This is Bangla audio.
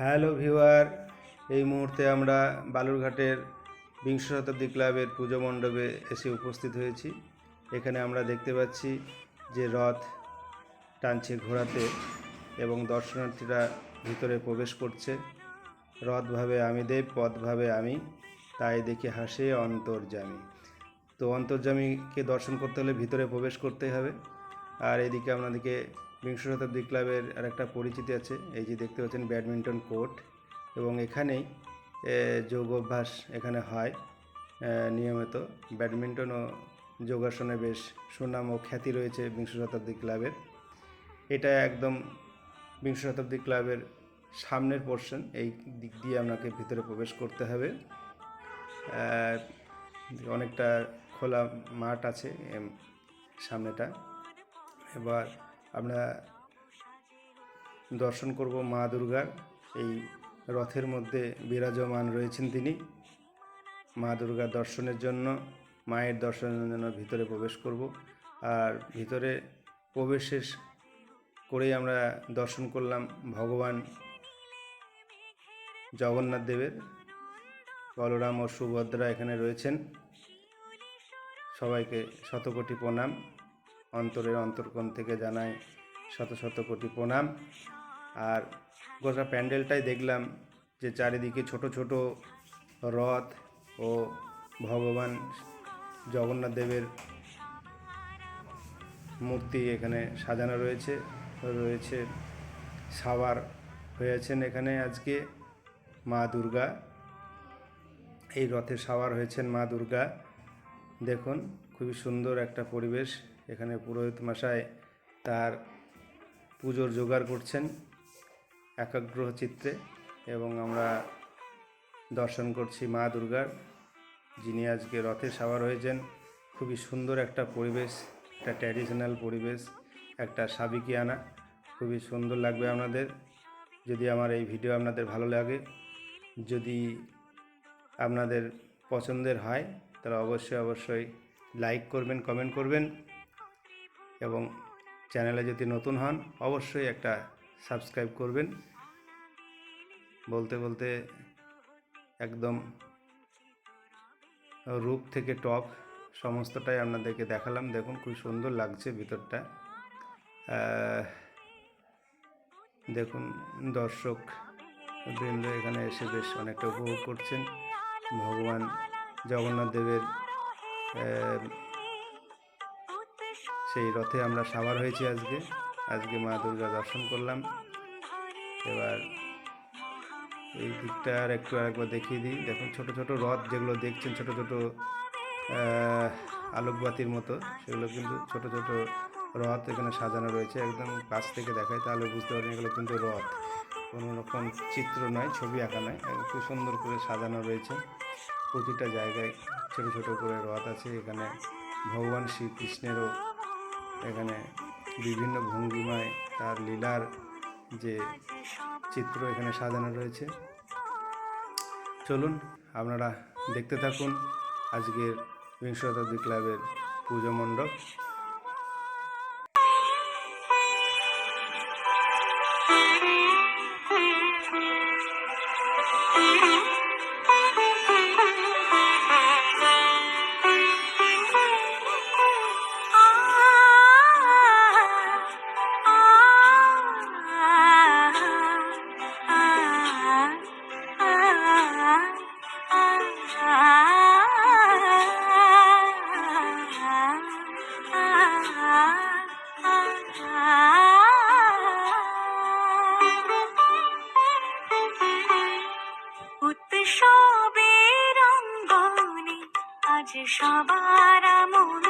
হ্যালো ভিউয়ার, এই মুহূর্তে আমরা বালুরঘাটের বিংশ শতাব্দী ক্লাবের পুজো মণ্ডপে এসে উপস্থিত হয়েছি। এখানে আমরা দেখতে পাচ্ছি যে রথ টানছে ঘোড়াতে এবং দর্শনার্থীরা ভিতরে প্রবেশ করছে। রথভাবে আমি দেব, পথভাবে আমি, তাই দেখে হাসে অন্তর্জামী তো অন্তর্জামীকে দর্শন করতে হলে ভিতরে প্রবেশ করতে হবে। আর এদিকে আপনাদেরকে বিংশ শতাব্দী ক্লাবের আর একটা পরিচিতি আছে। এই যে দেখতে পাচ্ছেন ব্যাডমিন্টন কোর্ট এবং এখানেই যোগ অভ্যাস এখানে হয় নিয়মিত। ব্যাডমিন্টন ও যোগাসনে বেশ সুনাম ও খ্যাতি রয়েছে বিংশ শতাব্দী ক্লাবের। এটা একদম বিংশ শতাব্দী ক্লাবের সামনের পোর্শন এই দিক দিয়ে আপনাকে ভিতরে প্রবেশ করতে হবে। অনেকটা খোলা মাঠ আছে সামনেটা। এবার আমরা দর্শন করব মা দুর্গার। এই রথের মধ্যে বিরাজমান রয়েছেন তিনি। মা দুর্গার দর্শনের জন্য, মায়ের দর্শনের জন্য ভিতরে প্রবেশ করব। আর ভিতরে প্রবেশের করেই আমরা দর্শন করলাম ভগবান জগন্নাথ দেবের। বলরাম ও সুভদ্রা এখানে রয়েছেন। সবাইকে শতকোটি প্রণাম। অন্তরের অন্তর্কোণ থেকে জানাই শত শত কোটি প্রণাম। আর গোটা প্যান্ডেলটাই দেখলাম যে চারিদিকে ছোট ছোট রথ ও ভগবান জগন্নাথ দেবের মূর্তি এখানে সাজানো রয়েছে রয়েছে সাবার হয়েছেন এখানে আজকে মা দুর্গা। এই রথে সাওয়ার হয়েছেন মা দুর্গা। দেখুন, খুবই সুন্দর একটা পরিবেশ। এখানে পুরোহিত মশাই তার পুজোর জোগাড় করছেন একাগ্র চিত্রে এবং আমরা দর্শন করছি মা দুর্গার, যিনি আজকে রথে সাওয়ার হয়েছেন। খুবই সুন্দর একটা পরিবেশ, একটা ট্র্যাডিশনাল পরিবেশ, একটা সাবিকিয়ানা। খুবই সুন্দর লাগবে আপনাদের। যদি আমার এই ভিডিও আপনাদের ভালো লাগে, যদি আপনাদের পছন্দের হয়, তাহলে অবশ্যই অবশ্যই লাইক করবেন কমেন্ট করবেন। এবং চ্যানেলে যদি নতুন হন, অবশ্যই একটা সাবস্ক্রাইব করবেন। বলতে বলতে একদম রূপ থেকে টপ সমস্তটাই আপনাদেরকে দেখালাম। দেখুন খুব সুন্দর লাগছে ভিতরটা। দেখুন দর্শক বৃন্দ এখানে এসে বেশ অনেকটা উপভোগ করছেন। ভগবান জগন্নাথ দেবের সেই রথে আমরা সাবার হয়েছি আজকে। আজকে মা দুর্গা দর্শন করলাম। এবার এই দিকটা আর একটু আরেকবার দেখিয়ে দিই। দেখুন, ছোট ছোট রথ যেগুলো দেখছেন, ছোট ছোট আলোকবাতির মতো, সেগুলো কিন্তু ছোট ছোট রথ এখানে সাজানো রয়েছে। একদম কাছ থেকে দেখায়, তাহলে বুঝতে পারেন এগুলো কিন্তু রথ। কোনো রকম চিত্র নয়, ছবি আঁকা নয় খুব সুন্দর করে সাজানো রয়েছে। প্রতিটা জায়গায় ছোট ছোট করে রথ আছে। এখানে ভগবান শ্রীকৃষ্ণেরও এখানে বিভিন্ন ভঙ্গিমায় তার লীলার যে চিত্র এখানে সাজানো রয়েছে। চলুন আপনারা দেখতে থাকুন আজকের বিংশ শতাব্দী ক্লাবের পুজো মণ্ডপ। উৎসবের মন সবার